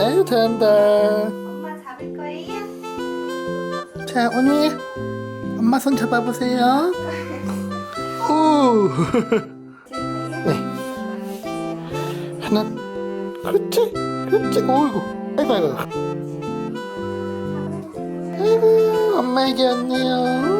아유 잘한다. 엄마 잡을 거예요? 자 오니. 엄마 손 잡아보세요. 오 네. 하나. 그렇지 그렇지. 오이고 아이고 아이고. 아이고 엄마에게 왔네요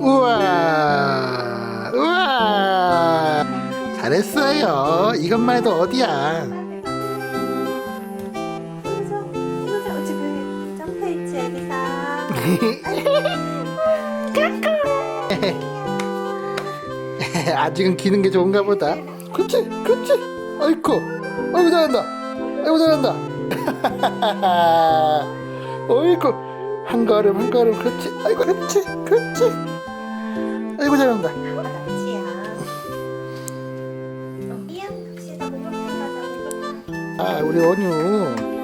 우와. 우와. 잘했어요. 이것만 해도 어디야? 지금 점프했지 아직은 기는 게 좋은가 보다. 그렇지 그렇지. 아이고 아이고 잘한다. 아이고 잘한다. 어이구 한 걸음 한 걸음. 그렇지. 아이고 그렇지 그렇지 아이고 잘한다. 아 우리 원유